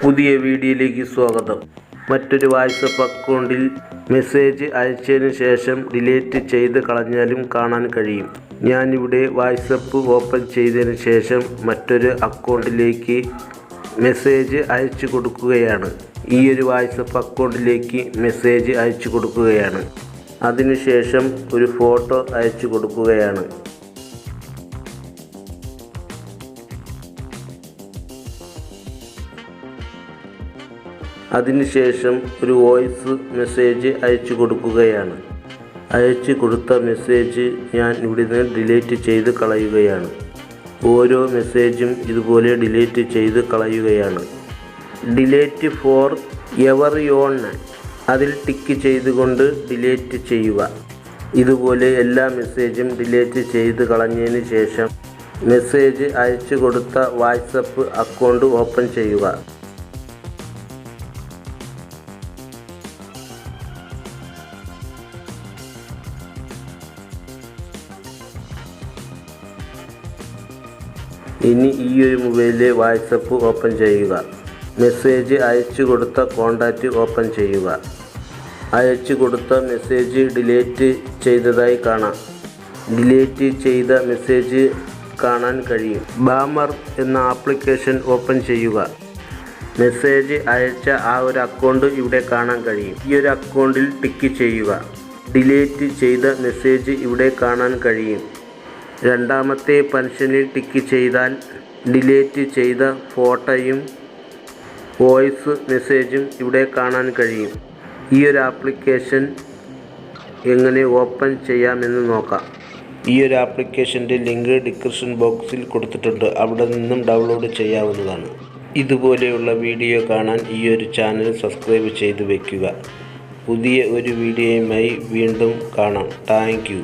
പുതിയ വീഡിയോയിലേക്ക് സ്വാഗതം. മറ്റൊരു വാട്സപ്പ് അക്കൗണ്ടിൽ മെസ്സേജ് അയച്ചതിന് ശേഷം ഡിലീറ്റ് ചെയ്ത് കളഞ്ഞാലും കാണാൻ കഴിയും. ഞാനിവിടെ വാട്സപ്പ് ഓപ്പൺ ചെയ്തതിന് ശേഷം മറ്റൊരു അക്കൗണ്ടിലേക്ക് മെസ്സേജ് അയച്ചു കൊടുക്കുകയാണ്. ഈ ഒരു വാട്സപ്പ് അക്കൗണ്ടിലേക്ക് മെസ്സേജ് അയച്ചു കൊടുക്കുകയാണ്. അതിനുശേഷം ഒരു ഫോട്ടോ അയച്ചു കൊടുക്കുകയാണ്. അതിനുശേഷം ഒരു വോയിസ് മെസ്സേജ് അയച്ചു കൊടുക്കുകയാണ്. അയച്ചു കൊടുത്ത മെസ്സേജ് ഞാൻ ഇവിടുന്ന് ഡിലീറ്റ് ചെയ്ത് കളയുകയാണ്. ഓരോ മെസ്സേജും ഇതുപോലെ ഡിലീറ്റ് ചെയ്ത് കളയുകയാണ്. ഡിലേറ്റ് ഫോർ എവർ യോൺ അതിൽ ടിക്ക് ചെയ്തുകൊണ്ട് ഡിലേറ്റ് ചെയ്യുക. ഇതുപോലെ എല്ലാ മെസ്സേജും ഡിലേറ്റ് ചെയ്ത് കളഞ്ഞതിന് ശേഷം മെസ്സേജ് അയച്ചു കൊടുത്ത വാട്സപ്പ് അക്കൗണ്ട് ഓപ്പൺ ചെയ്യുക. ഇനി ഈ ഒരു മൊബൈലിലെ വാട്സപ്പ് ഓപ്പൺ ചെയ്യുക. മെസ്സേജ് അയച്ചു കൊടുത്ത കോണ്ടാക്റ്റ് ഓപ്പൺ ചെയ്യുക. അയച്ചു കൊടുത്ത മെസ്സേജ് ഡിലീറ്റ് ചെയ്തതായി കാണാം. ഡിലീറ്റ് ചെയ്ത മെസ്സേജ് കാണാൻ കഴിയും. ബാമർ എന്ന ആപ്ലിക്കേഷൻ ഓപ്പൺ ചെയ്യുക. മെസ്സേജ് അയച്ച ആ ഒരു അക്കൗണ്ട് ഇവിടെ കാണാൻ കഴിയും. ഈ ഒരു അക്കൗണ്ടിൽ ടിക്ക് ചെയ്യുക. ഡിലീറ്റ് ചെയ്ത മെസ്സേജ് ഇവിടെ കാണാൻ കഴിയും. രണ്ടാമത്തെ പെൻഷനിൽ ടിക്ക് ചെയ്താൽ ഡിലീറ്റ് ചെയ്ത ഫോട്ടോയും വോയിസ് മെസ്സേജും ഇവിടെ കാണാൻ കഴിയും. ഈ ഒരു ആപ്ലിക്കേഷൻ എങ്ങനെ ഓപ്പൺ ചെയ്യാമെന്ന് നോക്കാം. ഈ ഒരു ആപ്ലിക്കേഷന്റെ ലിങ്ക് ഡിസ്ക്രിപ്ഷൻ ബോക്സിൽ കൊടുത്തിട്ടുണ്ട്. അവിടെ നിന്നും ഡൗൺലോഡ് ചെയ്യാവുന്നതാണ്. ഇതുപോലെയുള്ള വീഡിയോ കാണാൻ ഈ ഒരു ചാനൽ സബ്സ്ക്രൈബ് ചെയ്ത് വയ്ക്കുക പുതിയ ഒരു വീഡിയോയുമായി വീണ്ടും കാണാം. താങ്ക്